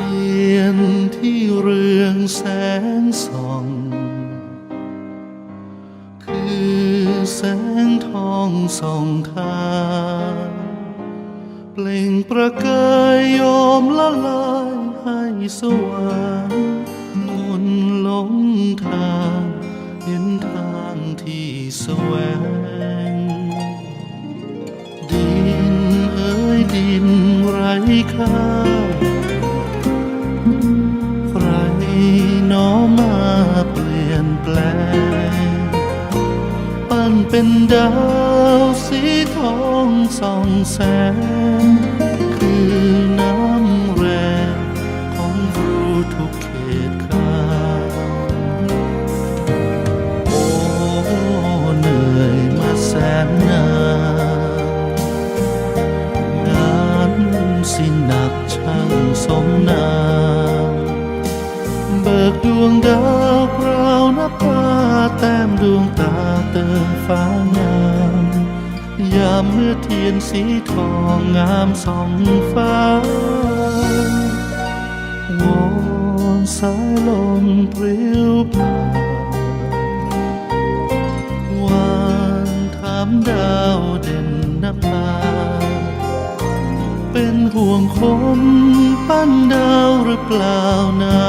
ียนที่เรืองแสงส่อง คือแสงทองส่องทางเปล่งประกายโยมละลายให้สว่างมนหลงทางเห็นทางที่แสวง ดินเอ้ยดินไร้ค่า ปั้นเป็นดาวสีทองส่องแสง คือน้ำแรงของรู้ทุกเขตข้าโอ้เหนื่อยมาแสนนานงานสิหนักช่างสมนามเบิกดวงดาวพราวนับตา แต้มดวงตาเติมฟ้างาม ยามเมื่อเทียนสีทองงามส่องฟ้าวอนสายลมปลิวผ่านวานถามดาวเด่นนับตาเป็นห่วงคนปั้นดาวหรือเปล่านะ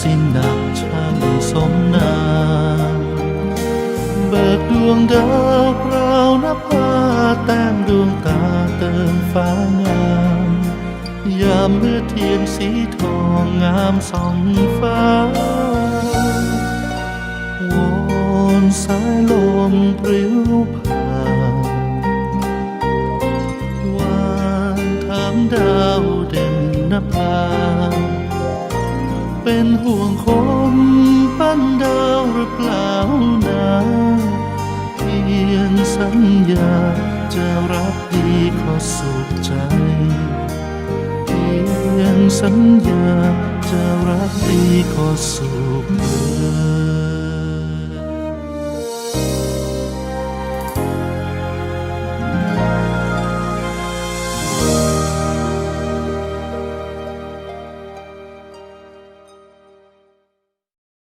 สิ้นหนักช่างสมนามเบิกดวงดาวพรานับพาแต้มดวงตาเติมฟ้างามยามเมื่อเทียนสีทองงามส่องฟ้าวอนสายลมปลิวผ่า ห่วงคนปั้นดาวหรือเปล่านาเพียงสัญญาจะรักดีขอสุขใจ เพียงสัญญาจะรักดีขอสุข